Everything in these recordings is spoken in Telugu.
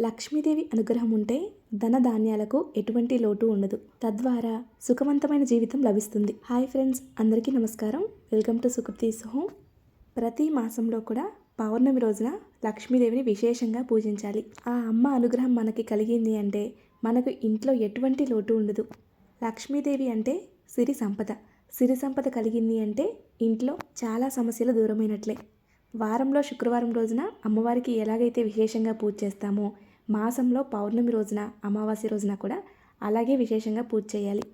లక్ష్మీదేవి అనుగ్రహం ఉంటే ధన ధాన్యాలకు ఎటువంటి లోటు ఉండదు. తద్వారా సుఖవంతమైన జీవితం లభిస్తుంది. హాయ్ ఫ్రెండ్స్ అందరికీ నమస్కారం. వెల్కమ్ టు సుకృతీస్ హోమ్ ప్రతి మాసంలో కూడా పౌర్ణమి రోజున లక్ష్మీదేవిని విశేషంగా పూజించాలి. ఆ అమ్మ అనుగ్రహం మనకి కలిగింది అంటే మనకు ఇంట్లో ఎటువంటి లోటు ఉండదు. లక్ష్మీదేవి అంటే సిరి సంపద. సిరి సంపద కలిగింది అంటే ఇంట్లో చాలా సమస్యలు దూరమైనట్లే. వారంలో శుక్రవారం రోజున అమ్మవారికి ఎలాగైతే విశేషంగా పూజ చేస్తామో మాసంలో పౌర్ణమి రోజున అమావాస్య రోజున కూడా అలాగే విశేషంగా పూజ చేయాలి.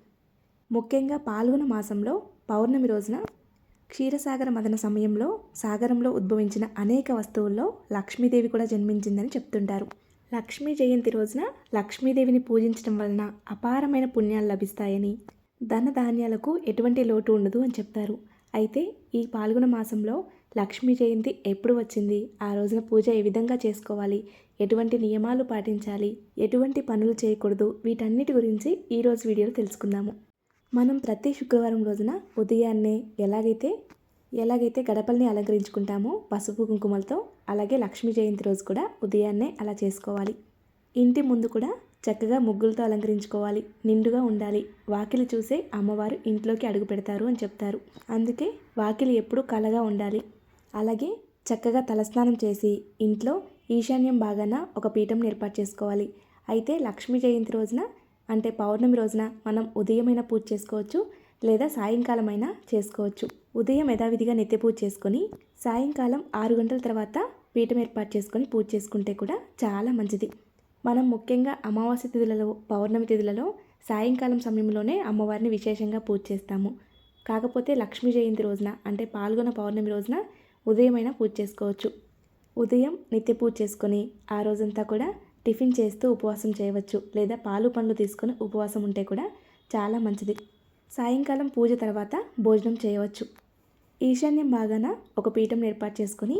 ముఖ్యంగా పాల్గొన మాసంలో పౌర్ణమి రోజున క్షీరసాగర మదన సమయంలో సాగరంలో ఉద్భవించిన అనేక వస్తువుల్లో లక్ష్మీదేవి కూడా జన్మించిందని చెప్తుంటారు. లక్ష్మీ జయంతి రోజున లక్ష్మీదేవిని పూజించడం వలన అపారమైన పుణ్యాలు లభిస్తాయని ధన ధాన్యాలకు ఎటువంటి లోటు ఉండదు అని చెప్తారు. అయితే ఈ పాల్గొన మాసంలో లక్ష్మీ జయంతి ఎప్పుడు వచ్చింది? ఆ రోజున పూజ ఏ విధంగా చేసుకోవాలి? ఎటువంటి నియమాలు పాటించాలి? ఎటువంటి పనులు చేయకూడదు? వీటన్నిటి గురించి ఈరోజు వీడియోలో తెలుసుకుందాము. మనం ప్రతి శుక్రవారం రోజున ఉదయాన్నే ఎలాగైతే ఎలాగైతే గడపల్ని అలంకరించుకుంటామో పసుపు కుంకుమలతో అలాగే లక్ష్మీ జయంతి రోజు కూడా ఉదయాన్నే అలా చేసుకోవాలి. ఇంటి ముందు కూడా చక్కగా ముగ్గులతో అలంకరించుకోవాలి. నిండుగా ఉండాలి. వాకిలి చూసే అమ్మవారు ఇంట్లోకి అడుగు పెడతారు అని చెప్తారు. అందుకే వాకిలి ఎప్పుడూ కలగా ఉండాలి. అలాగే చక్కగా తలస్నానం చేసి ఇంట్లో ఈశాన్యం భాగాన ఒక పీఠం ఏర్పాటు చేసుకోవాలి. అయితే లక్ష్మీ జయంతి రోజున అంటే పౌర్ణమి రోజున మనం ఉదయమైనా పూజ చేసుకోవచ్చు లేదా సాయంకాలం అయినా చేసుకోవచ్చు. ఉదయం యథావిధిగా నిత్య పూజ చేసుకొని సాయంకాలం ఆరు గంటల తర్వాత పీఠం ఏర్పాటు చేసుకొని పూజ చేసుకుంటే కూడా చాలా మంచిది. మనం ముఖ్యంగా అమావాస్య తిథులలో పౌర్ణమి తిథులలో సాయంకాలం సమయంలోనే అమ్మవారిని విశేషంగా పూజ చేస్తాము. కాకపోతే లక్ష్మీ జయంతి రోజున అంటే పాల్గొన పౌర్ణమి రోజున ఉదయమైనా పూజ చేసుకోవచ్చు. ఉదయం నిత్య పూజ చేసుకొని ఆ రోజంతా కూడా టిఫిన్ చేస్తూ ఉపవాసం చేయవచ్చు. లేదా పాలు పండ్లు తీసుకొని ఉపవాసం ఉంటే కూడా చాలా మంచిది. సాయంకాలం పూజ తర్వాత భోజనం చేయవచ్చు. ఈశాన్యం బాగాన ఒక పీఠం ఏర్పాటు చేసుకొని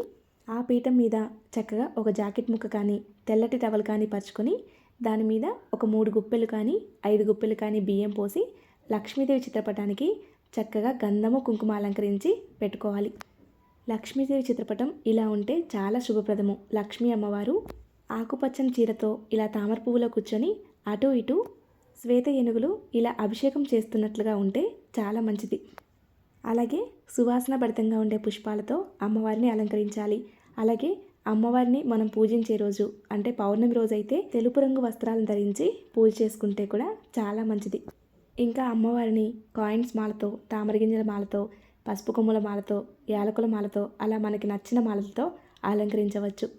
ఆ పీఠం మీద చక్కగా ఒక జాకెట్ ముక్క కానీ తెల్లటి టవల్ కానీ పరుచుకొని దాని మీద ఒక మూడు గుప్పెలు కానీ ఐదు గుప్పెలు కానీ బియ్యం పోసి లక్ష్మీదేవి చిత్రపటానికి చక్కగా గంధము కుంకుమ అలంకరించి పెట్టుకోవాలి. లక్ష్మీదేవి చిత్రపటం ఇలా ఉంటే చాలా శుభప్రదము. లక్ష్మీ అమ్మవారు ఆకుపచ్చని చీరతో ఇలా తామర పువ్వులో కూర్చొని అటు ఇటు శ్వేత ఏనుగులు ఇలా అభిషేకం చేస్తున్నట్లుగా ఉంటే చాలా మంచిది. అలాగే సువాసన భరితంగా ఉండే పుష్పాలతో అమ్మవారిని అలంకరించాలి. అలాగే అమ్మవారిని మనం పూజించే రోజు అంటే పౌర్ణమి రోజు అయితే తెలుపు రంగు వస్త్రాలను ధరించి పూజ చేసుకుంటే కూడా చాలా మంచిది. ఇంకా అమ్మవారిని కాయిన్స్ మాలతో తామరగింజల మాలతో పసుపు కొమ్ముల మాలతో యాలకుల మాలతో అలా మనకి నచ్చిన మాలలతో అలంకరించవచ్చు.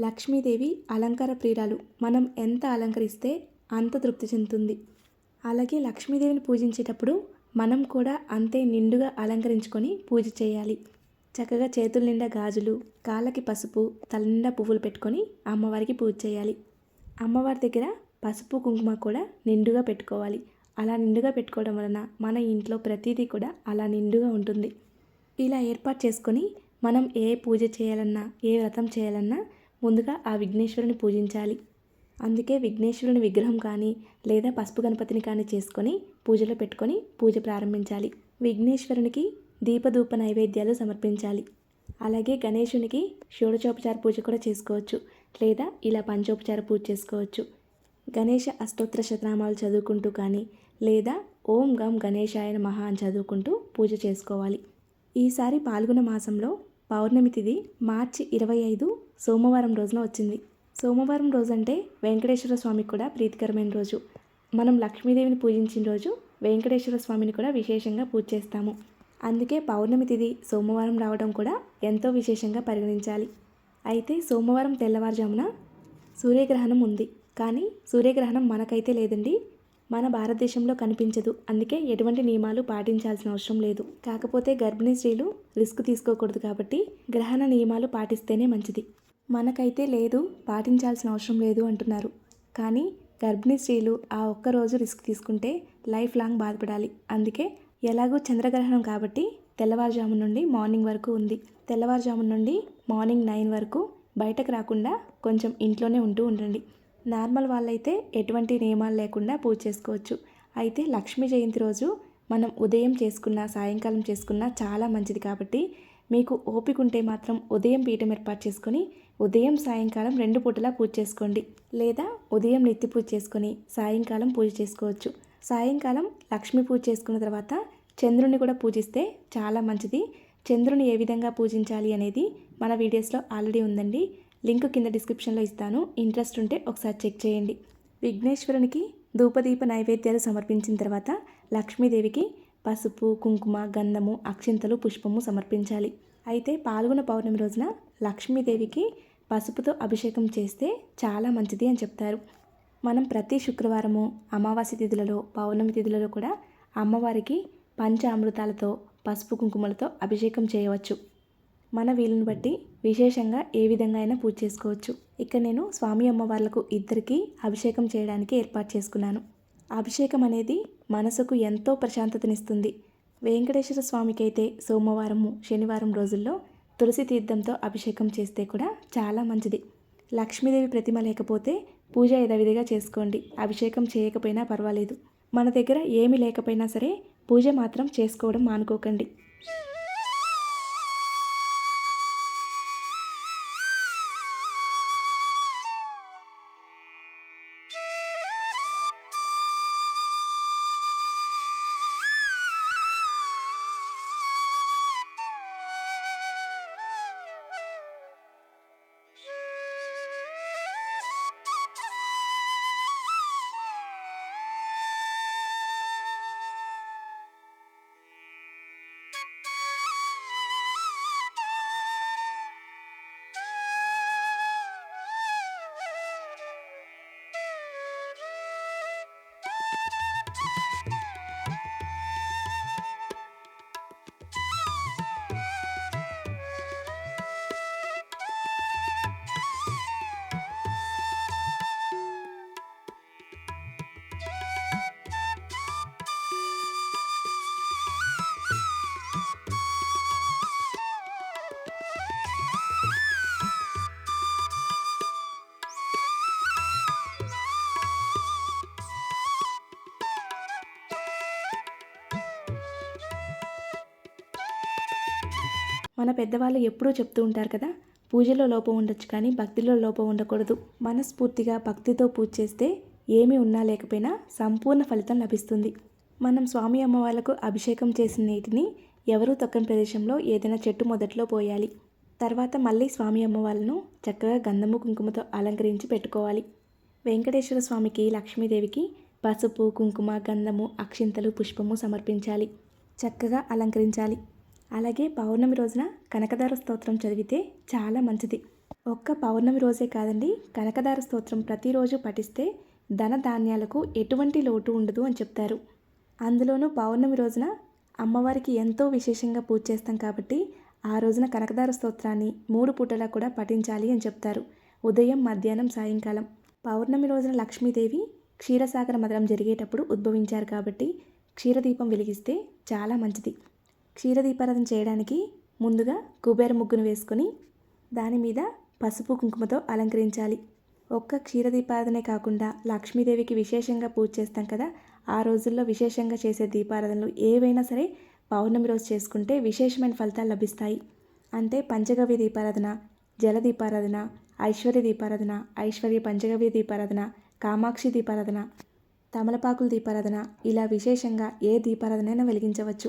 లక్ష్మీదేవి అలంకార ప్రియురాలు. మనం ఎంత అలంకరిస్తే అంత తృప్తి చెందుతుంది. అలాగే లక్ష్మీదేవిని పూజించేటప్పుడు మనం కూడా అంతే నిండుగా అలంకరించుకొని పూజ చేయాలి. చక్కగా చేతుల నిండా గాజులు కాళ్ళకి పసుపు తల నిండా పువ్వులు పెట్టుకొని అమ్మవారికి పూజ చేయాలి. అమ్మవారి దగ్గర పసుపు కుంకుమ కూడా నిండుగా పెట్టుకోవాలి. అలా నిండుగా పెట్టుకోవడం వలన మన ఇంట్లో ప్రతిదీ కూడా అలా నిండుగా ఉంటుంది. ఇలా ఏర్పాటు చేసుకొని మనం ఏ పూజ చేయాలన్నా ఏ వ్రతం చేయాలన్నా ముందుగా ఆ విఘ్నేశ్వరుని పూజించాలి. అందుకే విఘ్నేశ్వరుని విగ్రహం కానీ లేదా పసుపు గణపతిని కానీ చేసుకొని పూజలో పెట్టుకొని పూజ ప్రారంభించాలి. విఘ్నేశ్వరునికి దీపధూప నైవేద్యాలు సమర్పించాలి. అలాగే గణేశునికి షోడచోపచార పూజ కూడా చేసుకోవచ్చు లేదా ఇలా పంచోపచార పూజ చేసుకోవచ్చు. గణేష అష్టోత్తర శతనామాలు చదువుకుంటూ కానీ లేదా ఓం గం గణేశాయన మహా అని చదువుకుంటూ పూజ చేసుకోవాలి. ఈసారి పాల్గొన మాసంలో పౌర్ణమి తిథి మార్చి ఇరవై ఐదు సోమవారం రోజున వచ్చింది. సోమవారం రోజు అంటే వెంకటేశ్వర స్వామికి కూడా ప్రీతికరమైన రోజు. మనం లక్ష్మీదేవిని పూజించిన రోజు వెంకటేశ్వర స్వామిని కూడా విశేషంగా పూజ చేస్తాము. అందుకే పౌర్ణమి తిథి సోమవారం రావడం కూడా ఎంతో విశేషంగా పరిగణించాలి. అయితే సోమవారం తెల్లవారుజామున సూర్యగ్రహణం ఉంది. కానీ సూర్యగ్రహణం మనకైతే లేదండి. మన భారతదేశంలో కనిపించదు. అందుకే ఎటువంటి నియమాలు పాటించాల్సిన అవసరం లేదు. కాకపోతే గర్భిణీ స్త్రీలు రిస్క్ తీసుకోకూడదు కాబట్టి గ్రహణ నియమాలు పాటిస్తేనే మంచిది. మనకైతే లేదు పాటించాల్సిన అవసరం లేదు అంటున్నారు. కానీ గర్భిణీ స్త్రీలు ఆ ఒక్క రోజు రిస్క్ తీసుకుంటే లైఫ్ లాంగ్ బాధపడాలి. అందుకే ఎలాగో చంద్రగ్రహణం కాబట్టి తెల్లవారుజాము నుండి మార్నింగ్ వరకు ఉంది. తెల్లవారుజాము నుండి మార్నింగ్ నైన్ వరకు బయటకు రాకుండా కొంచెం ఇంట్లోనే ఉంటూ ఉండండి. నార్మల్ వాళ్ళైతే ఎటువంటి నియమాలు లేకుండా పూజ చేసుకోవచ్చు. అయితే లక్ష్మీ జయంతి రోజు మనం ఉదయం చేసుకున్న సాయంకాలం చేసుకున్న చాలా మంచిది కాబట్టి మీకు ఓపిక ఉంటే మాత్రం ఉదయం పీఠం ఏర్పాటు చేసుకొని ఉదయం సాయంకాలం రెండు పూటలా పూజ చేసుకోండి. లేదా ఉదయం నెత్తి పూజ చేసుకొని సాయంకాలం పూజ చేసుకోవచ్చు. సాయంకాలం లక్ష్మీ పూజ చేసుకున్న తర్వాత చంద్రుని కూడా పూజిస్తే చాలా మంచిది. చంద్రుని ఏ విధంగా పూజించాలి అనేది మన వీడియోస్లో ఆల్రెడీ ఉందండి. లింక్ కింద డిస్క్రిప్షన్లో ఇస్తాను. ఇంట్రెస్ట్ ఉంటే ఒకసారి చెక్ చేయండి. విఘ్నేశ్వరునికి ధూపదీప నైవేద్యాలు సమర్పించిన తర్వాత లక్ష్మీదేవికి పసుపు కుంకుమ గంధము అక్షింతలు పుష్పము సమర్పించాలి. అయితే పాల్గొన పౌర్ణమి రోజున లక్ష్మీదేవికి పసుపుతో అభిషేకం చేస్తే చాలా మంచిది అని చెప్తారు. మనం ప్రతి శుక్రవారము అమావాస్య తిథులలో పౌర్ణమి తిథులలో కూడా అమ్మవారికి పంచ అమృతాలతో పసుపు కుంకుమలతో అభిషేకం చేయవచ్చు. మన వీలుని బట్టి విశేషంగా ఏ విధంగా అయినా పూజ చేసుకోవచ్చు. ఇక్కడ నేను స్వామి అమ్మవార్లకు ఇద్దరికి అభిషేకం చేయడానికి ఏర్పాటు చేసుకున్నాను. అభిషేకం అనేది మనసుకు ఎంతో ప్రశాంతతనిస్తుంది. వెంకటేశ్వర స్వామికి అయితే సోమవారము శనివారం రోజుల్లో తులసి తీర్థంతో అభిషేకం చేస్తే కూడా చాలా మంచిది. లక్ష్మీదేవి ప్రతిమ లేకపోతే పూజ యథావిధిగా చేసుకోండి. అభిషేకం చేయకపోయినా పర్వాలేదు. మన దగ్గర ఏమీ లేకపోయినా సరే పూజ మాత్రం చేసుకోవడం మానుకోకండి. you మన పెద్దవాళ్ళు ఎప్పుడూ చెప్తూ ఉంటారు కదా పూజలో లోపం ఉండొచ్చు కానీ భక్తిలో లోపం ఉండకూడదు. మనస్ఫూర్తిగా భక్తితో పూజ చేస్తే ఏమీ ఉన్నా లేకపోయినా సంపూర్ణ ఫలితం లభిస్తుంది. మనం స్వామి అమ్మ వాళ్ళకు అభిషేకం చేసిన నీటిని ఎవరూ తొక్కని ప్రదేశంలో ఏదైనా చెట్టు మొదట్లో పోయాలి. తర్వాత మళ్ళీ స్వామి అమ్మవాళ్ళను చక్కగా గంధము కుంకుమతో అలంకరించి పెట్టుకోవాలి. వెంకటేశ్వర స్వామికి లక్ష్మీదేవికి పసుపు కుంకుమ గంధము అక్షింతలు పుష్పము సమర్పించాలి. చక్కగా అలంకరించాలి. అలాగే పౌర్ణమి రోజున కనకదార స్తోత్రం చదివితే చాలా మంచిది. ఒక్క పౌర్ణమి రోజే కాదండి కనకదార స్తోత్రం ప్రతిరోజు పఠిస్తే ధన ధాన్యాలకు ఎటువంటి లోటు ఉండదు అని చెప్తారు. అందులోనూ పౌర్ణమి రోజున అమ్మవారికి ఎంతో విశేషంగా పూజ చేస్తాం కాబట్టి ఆ రోజున కనకదార స్తోత్రాన్ని మూడు పూటలా కూడా పఠించాలి అని చెప్తారు. ఉదయం మధ్యాహ్నం సాయంకాలం. పౌర్ణమి రోజున లక్ష్మీదేవి క్షీరసాగర మదనం జరిగేటప్పుడు ఉద్భవించారు కాబట్టి క్షీరదీపం వెలిగిస్తే చాలా మంచిది. క్షీరదీపారాధన చేయడానికి ముందుగా కుబేర ముగ్గును వేసుకొని దాని మీద పసుపు కుంకుమతో అలంకరించాలి. ఒక్క క్షీరదీపారాధనే కాకుండా లక్ష్మీదేవికి విశేషంగా పూజ చేస్తాం కదా ఆ రోజుల్లో విశేషంగా చేసే దీపారాధనలు ఏవైనా సరే పౌర్ణమి రోజు చేసుకుంటే విశేషమైన ఫలితాలు లభిస్తాయి. అంటే పంచగవ్య దీపారాధన జల దీపారాధన ఐశ్వర్య దీపారాధన ఐశ్వర్య పంచగవ్య దీపారాధన కామాక్షి దీపారాధన తమలపాకుల దీపారాధన ఇలా విశేషంగా ఏ దీపారాధనైనా వెలిగించవచ్చు.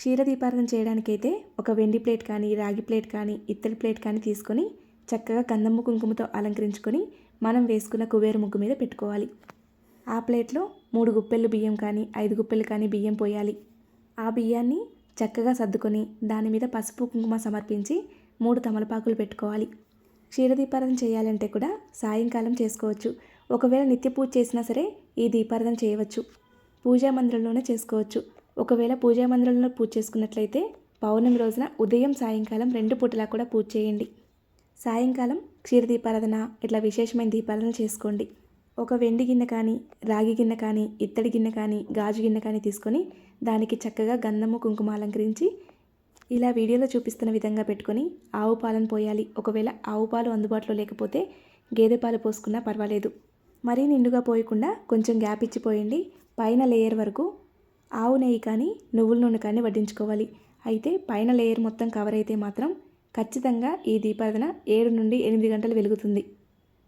క్షీర దీపారాధన చేయడానికైతే ఒక వెండి ప్లేట్ కానీ రాగి ప్లేట్ కానీ ఇత్తడి ప్లేట్ కానీ తీసుకొని చక్కగా కందమ్మ కుంకుమతో అలంకరించుకొని మనం వేసుకున్న కుబేర ముగ్గు మీద పెట్టుకోవాలి. ఆ ప్లేట్లో మూడు గుప్పెళ్ళు బియ్యం కానీ ఐదు గుప్పెళ్ళు కానీ బియ్యం పోయాలి. ఆ బియ్యాన్ని చక్కగా సర్దుకొని దాని మీద పసుపు కుంకుమ సమర్పించి మూడు తమలపాకులు పెట్టుకోవాలి. క్షీరదీపారాధన చేయాలంటే కూడా సాయంకాలం చేసుకోవచ్చు. ఒకవేళ నిత్య పూజ చేసినా సరే ఈ దీపారాధన చేయవచ్చు. పూజా మందిరంలోనే చేసుకోవచ్చు. ఒకవేళ పూజా మందిరంలో పూజ చేసుకున్నట్లయితే పౌర్ణమి రోజున ఉదయం సాయంకాలం రెండు పూటలా కూడా పూజ చేయండి. సాయంకాలం క్షీర దీపారాధన ఇట్లా విశేషమైన దీపాలను చేసుకోండి. ఒక వెండి గిన్నె కానీ రాగి గిన్నె కానీ ఇత్తడి గిన్నె కానీ గాజు గిన్నె కానీ తీసుకొని దానికి చక్కగా గంధము కుంకుమ అలంకరించి ఇలా వీడియోలో చూపిస్తున్న విధంగా పెట్టుకొని ఆవు పాలను పోయాలి. ఒకవేళ ఆవు పాలు అందుబాటులో లేకపోతే గేదె పాలు పోసుకున్నా పర్వాలేదు. మరీ నిండుగా పోయకుండా కొంచెం గ్యాప్ ఇచ్చి పోయండి పైన లేయర్ వరకు ఆవు నెయ్యి కానీ నువ్వుల నూనె కానీ వడ్డించుకోవాలి. అయితే పైన లేయర్ మొత్తం కవర్ అయితే మాత్రం ఖచ్చితంగా ఈ దీపారాధన ఏడు నుండి ఎనిమిది గంటలు వెలుగుతుంది.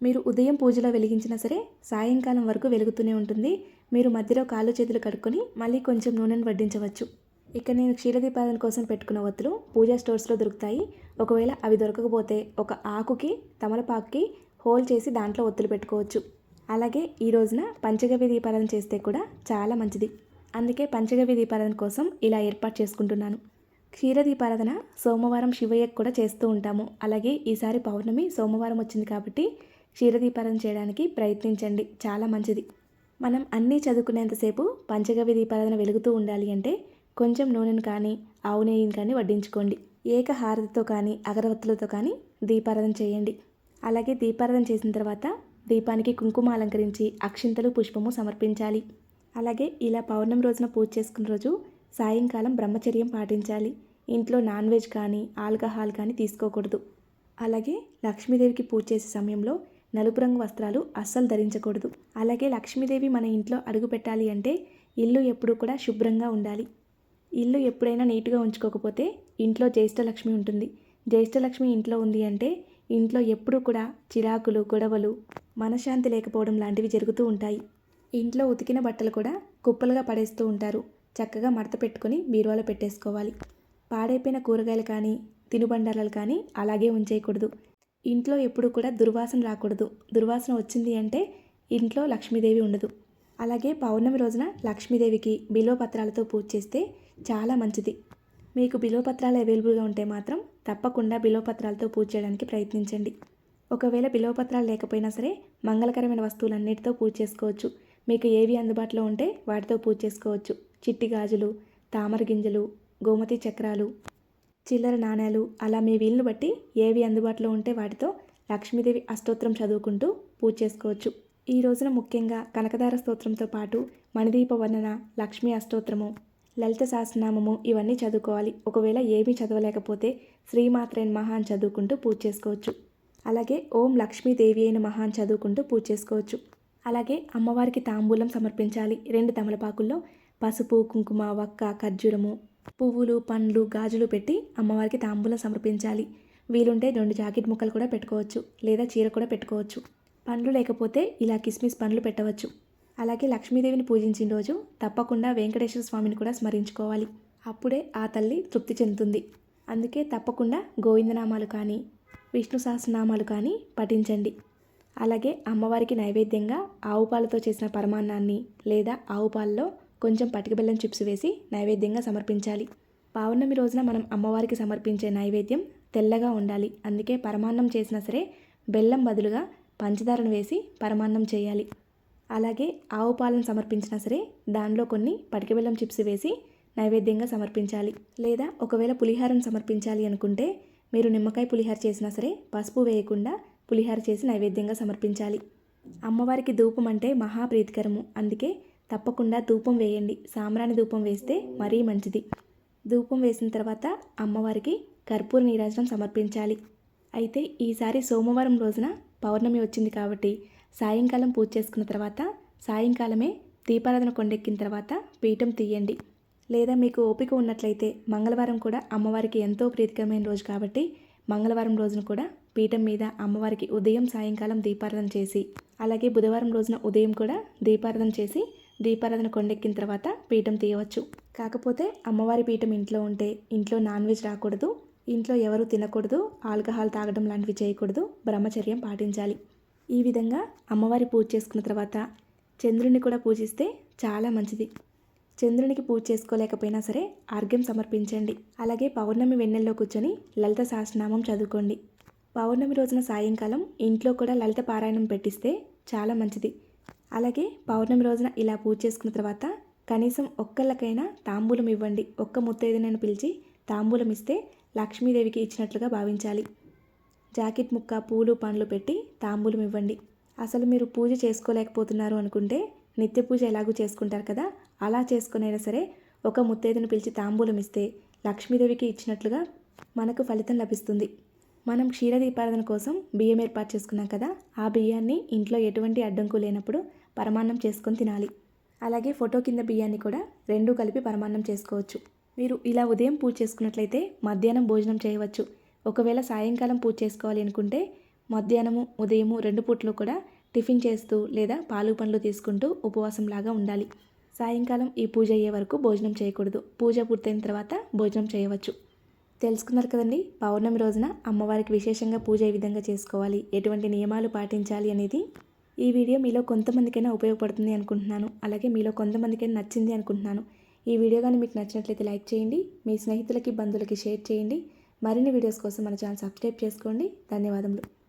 మీరు ఉదయం పూజలో వెలిగించినా సరే సాయంకాలం వరకు వెలుగుతూనే ఉంటుంది. మీరు మధ్యలో కాళ్ళు చేతులు కడుక్కొని మళ్ళీ కొంచెం నూనెను వడ్డించవచ్చు. ఇక్కడ నేను క్షీరదీపాదన కోసం పెట్టుకున్న ఒత్తులు పూజా స్టోర్స్లో దొరుకుతాయి. ఒకవేళ అవి దొరకకపోతే ఒక ఆకుకి తమలపాకుకి హోల్ చేసి దాంట్లో ఒత్తులు పెట్టుకోవచ్చు. అలాగే ఈ రోజున పంచగవ్య దీపారాధన చేస్తే కూడా చాలా మంచిది. అందుకే పంచగవ్య దీపారాధన కోసం ఇలా ఏర్పాటు చేసుకుంటున్నాను. క్షీర దీపారాధన సోమవారం శివయ్యకు కూడా చేస్తూ ఉంటాము. అలాగే ఈసారి పౌర్ణమి సోమవారం వచ్చింది కాబట్టి క్షీర దీపారాధన చేయడానికి ప్రయత్నించండి. చాలా మంచిది. మనం అన్నీ చదువుకునేంతసేపు పంచగవ్య దీపారాధన వెలుగుతూ ఉండాలి అంటే కొంచెం నూనెను కానీ ఆవు నెయ్యిని కానీ వడ్డించుకోండి. ఏకహారతితో కానీ అగరవత్తులతో కానీ దీపారాధన చేయండి. అలాగే దీపారాధన చేసిన తర్వాత దీపానికి కుంకుమ అలంకరించి అక్షింతలు పుష్పము సమర్పించాలి. అలాగే ఇలా పౌర్ణమి రోజున పూజ చేసుకున్న రోజు సాయంకాలం బ్రహ్మచర్యం పాటించాలి. ఇంట్లో నాన్ వెజ్ కానీ ఆల్కహాల్ కానీ తీసుకోకూడదు. అలాగే లక్ష్మీదేవికి పూజ చేసే సమయంలో నలుపు రంగు వస్త్రాలు అస్సలు ధరించకూడదు. అలాగే లక్ష్మీదేవి మన ఇంట్లో అడుగు పెట్టాలి అంటే ఇల్లు ఎప్పుడూ కూడా శుభ్రంగా ఉండాలి. ఇల్లు ఎప్పుడైనా నీట్గా ఉంచుకోకపోతే ఇంట్లో జ్యేష్ఠలక్ష్మి ఉంటుంది. జ్యేష్ఠలక్ష్మి ఇంట్లో ఉంది అంటే ఇంట్లో ఎప్పుడూ కూడా చిరాకులు గొడవలు మనశ్శాంతి లేకపోవడం లాంటివి జరుగుతూ ఉంటాయి. ఇంట్లో ఉతికిన బట్టలు కూడా కుప్పలుగా పడేస్తూ ఉంటారు. చక్కగా మడత పెట్టుకొని బీరువాలో పెట్టేసుకోవాలి. పాడైపోయిన కూరగాయలు కానీ తినుబండారాలు కానీ అలాగే ఉంచేయకూడదు. ఇంట్లో ఎప్పుడు కూడా దుర్వాసన రాకూడదు. దుర్వాసన వచ్చింది అంటే ఇంట్లో లక్ష్మీదేవి ఉండదు. అలాగే పౌర్ణమి రోజున లక్ష్మీదేవికి బిలోపత్రాలతో పూజ చేస్తే చాలా మంచిది. మీకు బిలోపత్రాలు అవైలబుల్గా ఉంటే మాత్రం తప్పకుండా బిలోపత్రాలతో పూజ చేయడానికి ప్రయత్నించండి. ఒకవేళ బిలోపత్రాలు లేకపోయినా సరే మంగళకరమైన వస్తువులన్నిటితో పూజ చేసుకోవచ్చు. మీకు ఏవి అందుబాటులో ఉంటే వాటితో పూజ చేసుకోవచ్చు. చిట్టి గాజులు తామర గింజలు గోమతి చక్రాలు చిల్లర నాణేలు అలా మీ వీలును బట్టి ఏవి అందుబాటులో ఉంటే వాటితో లక్ష్మీదేవి అష్టోత్తరం చదువుకుంటూ పూజ చేసుకోవచ్చు. ఈ రోజున ముఖ్యంగా కనకదార స్తోత్రంతో పాటు మణిదీప వర్ణన లక్ష్మీ అష్టోత్తరము లలిత సహస్రనామము ఇవన్నీ చదువుకోవాలి. ఒకవేళ ఏమీ చదవలేకపోతే శ్రీమాత్రేన్ మహాన్ చదువుకుంటూ పూజ చేసుకోవచ్చు. అలాగే ఓం లక్ష్మీదేవి అయిన మహాన్ చదువుకుంటూ పూజ చేసుకోవచ్చు. అలాగే అమ్మవారికి తాంబూలం సమర్పించాలి. రెండు తమలపాకుల్లో పసుపు కుంకుమ వక్క ఖర్జూరము పువ్వులు పండ్లు గాజులు పెట్టి అమ్మవారికి తాంబూలం సమర్పించాలి. వీలుంటే రెండు జాకెట్ ముక్కలు కూడా పెట్టుకోవచ్చు లేదా చీర కూడా పెట్టుకోవచ్చు. పండ్లు లేకపోతే ఇలా కిస్మిస్ పండ్లు పెట్టవచ్చు. అలాగే లక్ష్మీదేవిని పూజించిన రోజు తప్పకుండా వెంకటేశ్వర స్వామిని కూడా స్మరించుకోవాలి. అప్పుడే ఆ తల్లి తృప్తి చెందుతుంది. అందుకే తప్పకుండా గోవిందనామాలు కానీ విష్ణు సహస్రనామాలు కానీ పఠించండి. అలాగే అమ్మవారికి నైవేద్యంగా ఆవు పాలతో చేసిన పరమాన్నాన్ని లేదా ఆవు పాలలో కొంచెం పటిక బెల్లం చిప్స్ వేసి నైవేద్యంగా సమర్పించాలి. పౌర్ణమి రోజున మనం అమ్మవారికి సమర్పించే నైవేద్యం తెల్లగా ఉండాలి. అందుకే పరమాన్నం చేసినా సరే బెల్లం బదులుగా పంచదారను వేసి పరమాన్నం చేయాలి. అలాగే ఆవు పాలను సమర్పించినా సరే దానిలో కొన్ని పటిక బెల్లం చిప్స్ వేసి నైవేద్యంగా సమర్పించాలి. లేదా ఒకవేళ పులిహారం సమర్పించాలి అనుకుంటే మీరు నిమ్మకాయ పులిహార చేసినా సరే పసుపు వేయకుండా పులిహార చేసి నైవేద్యంగా సమర్పించాలి. అమ్మవారికి ధూపం అంటే మహాప్రీతికరము. అందుకే తప్పకుండా ధూపం వేయండి. సాంబ్రాణి ధూపం వేస్తే మరీ మంచిది. ధూపం వేసిన తర్వాత అమ్మవారికి కర్పూర నీరాజనం సమర్పించాలి. అయితే ఈసారి సోమవారం రోజున పౌర్ణమి వచ్చింది కాబట్టి సాయంకాలం పూజ చేసుకున్న తర్వాత సాయంకాలమే దీపారాధన కొండెక్కిన తర్వాత పీఠం తీయండి. లేదా మీకు ఓపిక ఉన్నట్లయితే మంగళవారం కూడా అమ్మవారికి ఎంతో ప్రీతికరమైన రోజు కాబట్టి మంగళవారం రోజున కూడా పీఠం మీద అమ్మవారికి ఉదయం సాయంకాలం దీపారాధన చేసి అలాగే బుధవారం రోజున ఉదయం కూడా దీపారాధన చేసి దీపారాధన కొండెక్కిన తర్వాత పీఠం తీయవచ్చు. కాకపోతే అమ్మవారి పీఠం ఇంట్లో ఉంటే ఇంట్లో నాన్ వెజ్ రాకూడదు ఇంట్లో ఎవరు తినకూడదు ఆల్కహాల్ తాగడం లాంటివి చేయకూడదు బ్రహ్మచర్యం పాటించాలి. ఈ విధంగా అమ్మవారి పూజ చేసుకున్న తర్వాత చంద్రుడిని కూడా పూజిస్తే చాలా మంచిది. చంద్రునికి పూజ చేసుకోలేకపోయినా సరే ఆర్ఘ్యం సమర్పించండి. అలాగే పౌర్ణమి వెన్నెల్లో కూర్చొని లలిత సహస్రనామం చదువుకోండి. పౌర్ణమి రోజున సాయంకాలం ఇంట్లో కూడా లలిత పారాయణం పెట్టిస్తే చాలా మంచిది. అలాగే పౌర్ణమి రోజున ఇలా పూజ చేసుకున్న తర్వాత కనీసం ఒక్కళ్ళకైనా తాంబూలం ఇవ్వండి. ఒక్క ముత్తైదునని పిలిచి తాంబూలం ఇస్తే లక్ష్మీదేవికి ఇచ్చినట్లుగా భావించాలి. జాకెట్ ముక్క పూలు పండ్లు పెట్టి తాంబూలం ఇవ్వండి. అసలు మీరు పూజ చేసుకోలేకపోతున్నారు అనుకుంటే నిత్య పూజ ఎలాగూ చేసుకుంటారు కదా అలా చేసుకునైనా సరే ఒక ముత్తైదును పిలిచి తాంబూలం ఇస్తే లక్ష్మీదేవికి ఇచ్చినట్లుగా మనకు ఫలితం లభిస్తుంది. మనం క్షీరదీపారాధన కోసం బియ్యం ఏర్పాటు చేసుకున్నాం కదా ఆ బియ్యాన్ని ఇంట్లో ఎటువంటి అడ్డంకు లేనప్పుడు పరమాన్నం చేసుకొని తినాలి. అలాగే ఫోటో కింద బియ్యాన్ని కూడా రెండూ కలిపి పరమాన్నం చేసుకోవచ్చు. మీరు ఇలా ఉదయం పూజ చేసుకున్నట్లయితే మధ్యాహ్నం భోజనం చేయవచ్చు. ఒకవేళ సాయంకాలం పూజ చేసుకోవాలి అనుకుంటే మధ్యాహ్నము ఉదయము రెండు పూట్లు కూడా టిఫిన్ చేస్తూ లేదా పాలు పండ్లు తీసుకుంటూ ఉపవాసంలాగా ఉండాలి. సాయంకాలం ఈ పూజ అయ్యే వరకు భోజనం చేయకూడదు. పూజ పూర్తయిన తర్వాత భోజనం చేయవచ్చు. తెలుసుకున్నారు కదండి? పౌర్ణమి రోజున అమ్మవారికి విశేషంగా పూజ ఏ విధంగా చేసుకోవాలి? ఎటువంటి నియమాలు పాటించాలి అనేది ఈ వీడియో మీలో కొంతమందికైనా ఉపయోగపడుతుంది అనుకుంటున్నాను. అలాగే మీలో కొంతమందికైనా నచ్చింది అనుకుంటున్నాను. ఈ వీడియో కానీ మీకు నచ్చినట్లయితే లైక్ చేయండి. మీ స్నేహితులకి బంధువులకి షేర్ చేయండి. మరిన్ని వీడియోస్ కోసం మన ఛానల్ సబ్స్క్రైబ్ చేసుకోండి. ధన్యవాదములు.